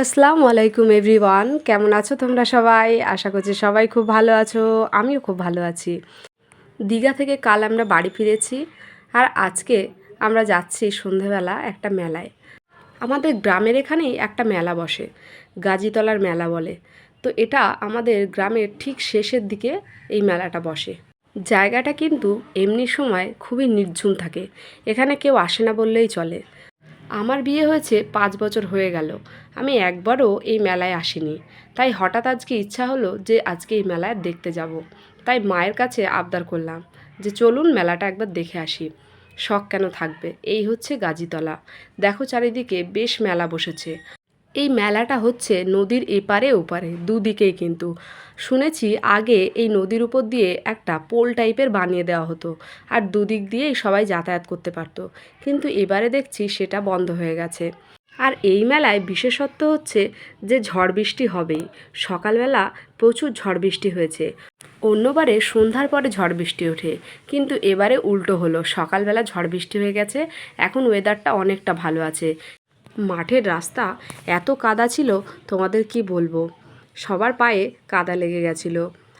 আসসালামু আলাইকুম এভরিওয়ান। কেমন আছো তোমরা সবাই? আশা করছি সবাই খুব ভালো আছো। আমিও খুব ভালো আছি। দীঘা থেকে কাল আমরা বাড়ি ফিরেছি আর আজকে আমরা যাচ্ছি সন্ধেবেলা একটা মেলায়। আমাদের গ্রামের এখানেই একটা মেলা বসে, গাজীতলার মেলা বলে। তো এটা আমাদের গ্রামের ঠিক শেষের দিকে এই মেলাটা বসে। জায়গাটা কিন্তু এমনি সময় খুবই নির্ঝুম থাকে। এখানে কেউ আসে না বললেই চলে। আমার বিয়ে হয়েছে পাঁচ বছর হয়ে গেল। আমি একবারও এই মেলায় আসিনি। তাই হঠাৎ আজকে ইচ্ছা হলো যে আজকে এই মেলায় দেখতে যাব। তাই মায়ের কাছে আবদার করলাম যে চলুন মেলাটা একবার দেখে আসি। শখ কেন থাকবে? এই হচ্ছে গাজীতলা। দেখো চারিদিকে বেশ মেলা বসেছে। এই মেলাটা হচ্ছে নদীর এপারে ওপারে, দুদিকেই কিন্তু। শুনেছি আগে এই নদীর উপর দিয়ে একটা পোল টাইপের বানিয়ে দেওয়া হতো আর দুদিক দিয়েই সবাই যাতায়াত করতে পারতো। কিন্তু এবারে দেখছি সেটা বন্ধ হয়ে গেছে। আর এই মেলায় বিশেষত্ব হচ্ছে যে ঝড় বৃষ্টি হবেই। সকালবেলা প্রচুর ঝড় বৃষ্টি হয়েছে। অন্যবারে সন্ধ্যার পরে ঝড় বৃষ্টি ওঠে। কিন্তু এবারে উল্টো হলো। সকালবেলা ঝড় বৃষ্টি হয়ে গেছে। এখন ওয়েদারটা অনেকটা ভালো আছে। মাঠের রাস্তা এত কাদা ছিল, তোমাদের কি বলব? সবার পায়ে কাদা লেগে গেছিল।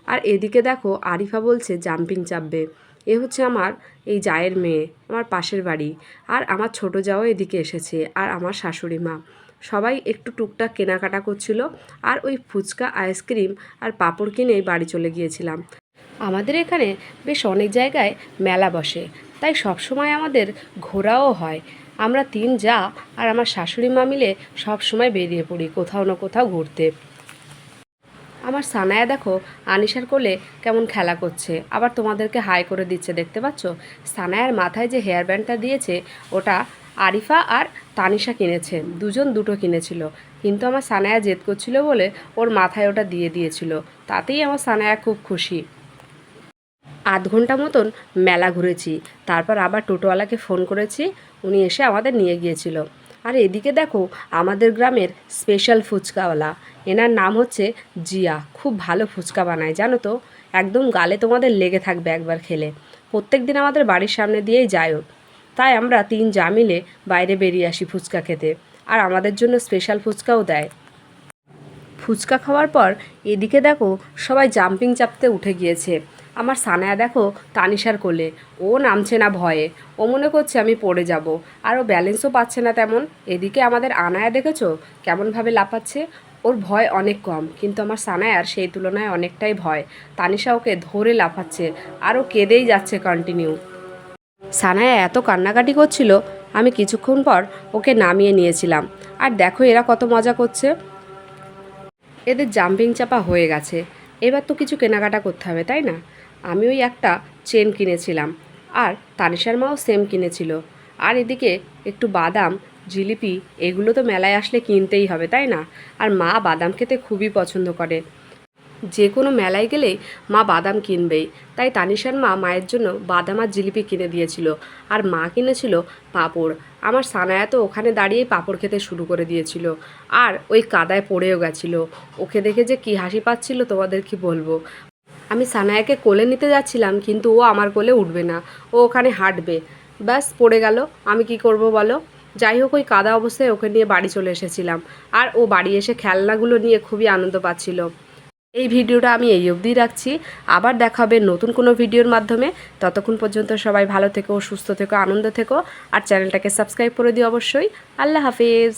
আর এদিকে দেখো, আরিফা বলছে, জাম্পিং চাপবে। এ হচ্ছে আমার, এই জায়ের মেয়ে, আমার পাশের বাড়ি। আর আমার ছোটো যাও এদিকে এসেছে, আর আমার শাশুড়ি মা। সবাই একটু টুকটাক কেনাকাটা করছিল, আর ওই ফুচকা, আইসক্রিম আর পাঁপড় কিনে বাড়ি চলে গিয়েছিলাম। আমাদের এখানে বেশ অনেক জায়গায় মেলা বসে, তাই সবসময় আমাদের ঘোরাও হয়। আমরা তিন যা আর আমার শাশুড়ি মা মিলে সব সময় বেরিয়ে পড়ি, কোথাও না কোথাও ঘুরতে। আমার সানায়া দেখো, আনিশার কোলে কেমন খেলা করছে। আবার তোমাদেরকে হাই করে দিচ্ছে, দেখতে পাচ্ছ? সানায়ার মাথায় যে হেয়ার ব্যান্ডটা দিয়েছে, ওটা আরিফা আর তানিশা কিনেছে। দুজন দুটো কিনেছিল। কিন্তু আমার সানায়া জেদ করছিল বলে ওর মাথায় ওটা দিয়ে দিয়েছিল। তাতেই আমার সানায়া খুব খুশি। আধ ঘণ্টা মতন মেলা ঘুরেছি। তারপর আবার টোটোওয়ালাকে ফোন করেছি, উনি এসে আমাদের নিয়ে গিয়েছিল। আর এদিকে দেখো, আমাদের গ্রামের স্পেশাল ফুচকাওয়ালা। এনার নাম হচ্ছে জিয়া, খুব ভালো ফুচকা বানায়, জানো তো? একদম গালে তোমাদের লেগে থাকবে একবার খেলে। প্রত্যেক দিন আমাদের বাড়ির সামনে দিয়েই যায়। তাই আমরা তিন যা মিলে বাইরে বেরিয়ে আসি ফুচকা খেতে। আর আমাদের জন্য স্পেশাল ফুচকাও দেয়। ফুচকা খাওয়ার পর এদিকে দেখো, সবাই জাম্পিং চাপতে উঠে গিয়েছে। আমার সানায়া দেখো তানিশার কোলে। ও নামছে না ভয়ে। ও মনে করছে আমি পড়ে যাব। আর ও ব্যালেন্সও পাচ্ছে না তেমন। এদিকে আমাদের আনায়া দেখেছ? কেমনভাবে লাফাচ্ছে? ওর ভয় অনেক কম, কিন্তু আমার সানায়ার সেই তুলনায় অনেকটাই ভয়। তানিশা ওকে ধরে লাফাচ্ছে, আর ও কেঁদেই যাচ্ছে কন্টিনিউ সানায়া এত কান্নাকাটি করছিল, আমি কিছুক্ষণ পর ওকে নামিয়ে নিয়েছিলাম। আর দেখো এরা কত মজা করছে। এদের জাম্পিং চাপা হয়ে গেছে। এবার তো কিছু কেনাকাটা করতে হবে, তাই না? আমি ওই একটা চেন কিনেছিলাম। আর তানিশার মাও সেম কিনেছিল। আর এদিকে একটু বাদাম, জিলিপি এগুলো তো মেলায় আসলে কিনতেই হবে, তাই না? আর মা বাদাম খেতে খুবই পছন্দ করে। যে কোনো মেলায় গেলেই মা বাদাম কিনবেই। তাই তানিশার মা মায়ের জন্য বাদাম আর জিলিপি কিনে দিয়েছিল। আর মা কিনেছিল পাঁপড়। আমার সানায়া তো ওখানে দাঁড়িয়েই পাঁপড় খেতে শুরু করে দিয়েছিল। আর ওই কাদায় পড়েও গেছিল। ওকে দেখে যে কী হাসি পাচ্ছিল তোমাদের কি বলব? আমি সানায়াকে কোলে নিতে যাচ্ছিলাম, কিন্তু ও আমার কোলে উঠবে না। ও ওখানে হাঁটবে। ব্যাস, পড়ে গেল। আমি কি করব বলো? যাই হোক, ওই কাদা অবস্থায় ওকে নিয়ে বাড়ি চলে এসেছিলাম। আর ও বাড়ি এসে খেলনাগুলো নিয়ে খুবই আনন্দ পাচ্ছিল। এই ভিডিওটা আমি এই অবধি রাখছি। আবার দেখা হবে নতুন কোনো ভিডিওর মাধ্যমে। ততক্ষণ পর্যন্ত সবাই ভালো থেকো, সুস্থ থেকো, আনন্দ থেকো। আর চ্যানেলটাকে সাবস্ক্রাইব করে দিও অবশ্যই। আল্লাহ হাফিজ।